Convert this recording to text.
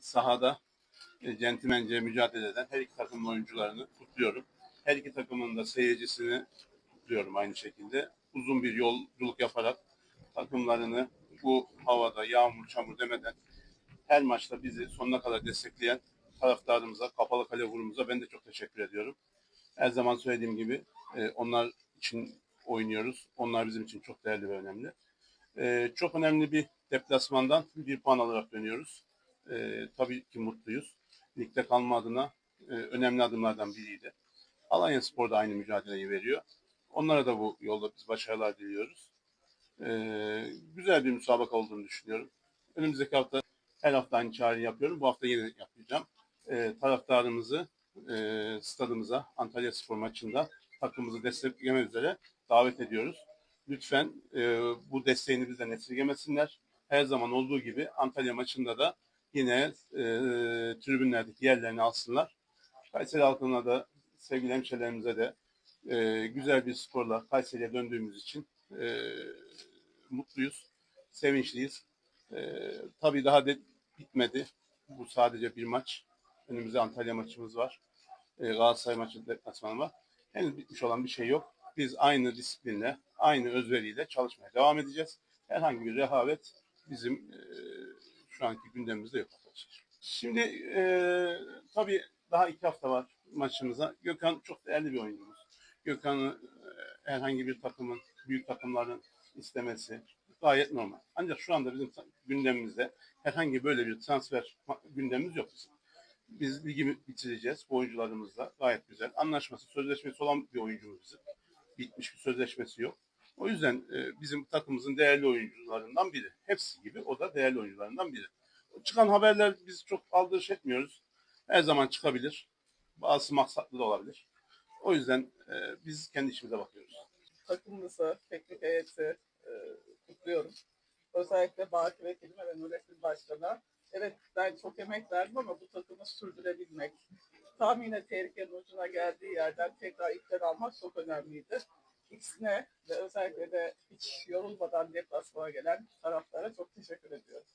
sahada e, centilmence mücadele eden her iki takımın oyuncularını kutluyorum. Her iki takımın da seyircisini kutluyorum aynı şekilde. Uzun bir yolculuk yaparak takımlarını bu havada yağmur çamur demeden her maçta bizi sonuna kadar destekleyen taraftarımıza, kapalı kale grubumuza ben de çok teşekkür ediyorum. Her zaman söylediğim gibi e, onlar için oynuyoruz. Onlar bizim için çok değerli ve önemli. E, çok önemli bir deplasmandan bir puan alarak dönüyoruz. E, tabii ki mutluyuz. Ligde kalma adına e, önemli adımlardan biriydi. Alanya Spor da aynı mücadeleyi veriyor. Onlara da bu yolda biz başarılar diliyoruz. E, güzel bir müsabaka olduğunu düşünüyorum. Önümüzdeki hafta her hafta aynı çağrıyı yapıyorum. Bu hafta yine yapacağım. E, taraftarımızı e, stadımıza Antalya Spor maçında takımımızı desteklemek üzere davet ediyoruz. Lütfen e, bu desteğini bizden esirgemesinler. Her zaman olduğu gibi Antalya maçında da yine e, tribünlerdeki yerlerini alsınlar. Kayseri halkına da sevgili hemşehrilerimize de e, güzel bir skorla Kayseri'ye döndüğümüz için e, mutluyuz, sevinçliyiz. E, tabii daha de bitmedi. Bu sadece bir maç. Önümüzde Antalya maçımız var. E, Galatasaray maçı deplasmanı var. Henüz bitmiş olan bir şey yok. Biz aynı disiplinle, aynı özveriyle çalışmaya devam edeceğiz. Herhangi bir rehavet bizim e, şu anki gündemimizde yok. Şimdi e, tabii daha iki hafta var maçımıza. Gökhan çok değerli bir oyuncumuz. Gökhan'ı e, herhangi bir takımın, büyük takımların istemesi gayet normal. Ancak şu anda bizim gündemimizde herhangi böyle bir transfer gündemimiz yok bizim. Biz ligi bitireceğiz bu oyuncularımızla. Gayet güzel. Anlaşması, sözleşmesi olan bir oyuncumuz bizim. Bitmiş bir sözleşmesi yok. O yüzden e, bizim takımımızın değerli oyuncularından biri. Hepsi gibi o da değerli oyuncularından biri. Çıkan haberler biz çok aldırış etmiyoruz. Her zaman çıkabilir. Bazı maksatlı da olabilir. O yüzden e, biz kendi işimize bakıyoruz. takımımızı, teknik heyeti e, kutluyorum. Özellikle Baki Vekilime ve Nurettin Başkan'a. Evet ben çok emek verdim ama bu takımı sürdürebilmek, tahminen tehlikenin ucuna geldiği yerden tekrar ipten almak çok önemliydi. İkisine ve özellikle de hiç yorulmadan deplasmana gelen taraftara çok teşekkür ediyorum.